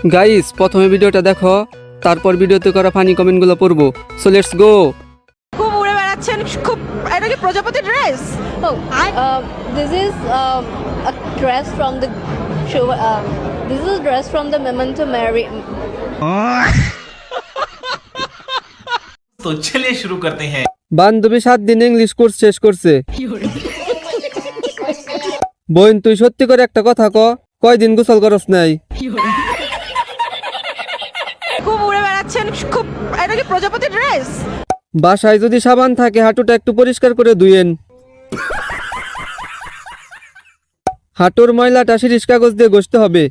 Guys প্রথমে ভিডিওটা দেখো তারপর ভিডিওতে করা ফানি কমেন্টগুলো পড়বো সো লেটস গো খুব উড়ে বেড়াচ্ছেন খুব এটা কি প্রজাপতি dress Oh, uh, this is um, a dress from the show. Um, this is a dress from the Memento Mary. तो चलिए शुरू करते हैं বান্ধবী সাত দিন ইংলিশ কোর্স শেষ করছে বোন তুই সত্যি করে একটা কথা ক কয়দিন গোসল করস নাই খুব এটা কি প্রজাপতি ড্রেস? বাসায় যদি সাবান থাকে হাঁটুটা একটু পরিষ্কার করে ধুয়েন। হাঁটুর ময়লাটা সিরিজ কাগজ দিয়ে ঘষতে হবে।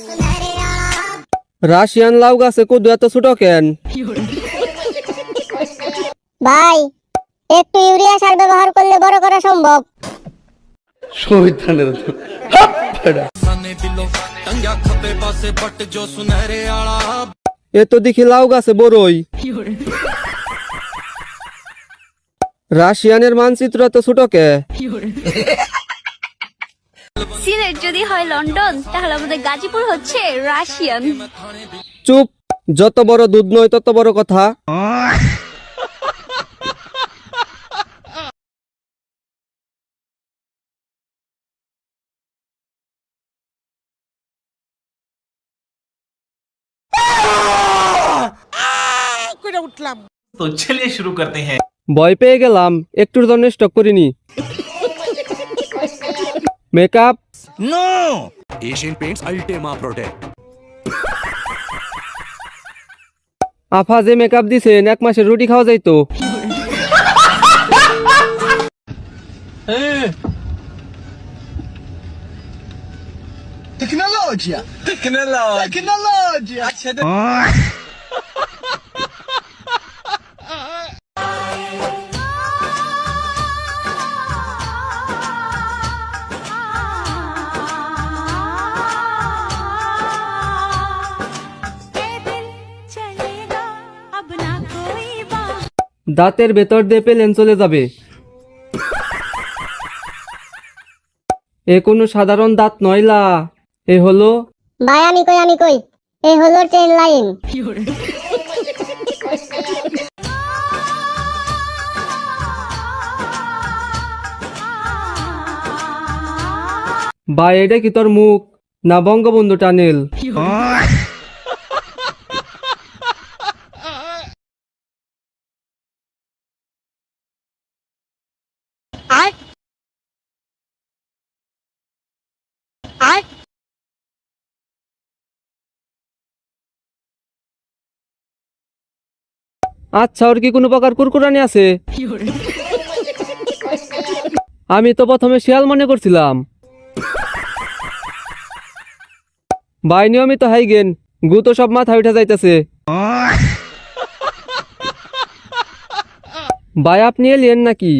সিলেট রাশিয়ান লাউ গাছে কদু এত ছোট কেন? ভাই একটু ইউরিয়া সার ব্যবহার করলে বড় করা সম্ভব। এ তো দেখি লাউ গাছে বড়ই। রাশিয়ানের মানচিত্র এত ছোট কে? সিলেট যদি হয় লন্ডন তাহলে আমাদের গাজীপুর হচ্ছে রাশিয়ান। চুপ। যত বড় দুধ নয় তত বড় কথা। উঠলাম তো চলিয়ে শুরু করতে হ্যাঁ। ভয় পেয়ে গেলাম। একটুর জন্য স্টক করিনি। Makeup Asian Paints Ultima Protect. আফা যে মেকআপ দিছেন এক মাসের রুটি খাওয়া যাইতো Tecnologia! Tecnologia! Tecnologia! দাঁতের ভেতর দিয়ে পেলেন চলে যাবে। এ কোনো সাধারণ দাঁত নয়লা এ হলো ভাই আমি কই আমি কই? এই হলো ট্রেন লাইন বা এটা কি তোর মুখ? না বঙ্গবন্ধু টানেল আয় আয় আচ্ছা ওর কি কোনো প্রকার কুরকুরানি আছে? আমি তো প্রথমে শিয়াল মনে করছিলাম। ভাই, নিয়মিত হাইগেন গু তো সব মাথা উঠে যাইতেছে। ভাই, আপনি এলিয়েন নাকি?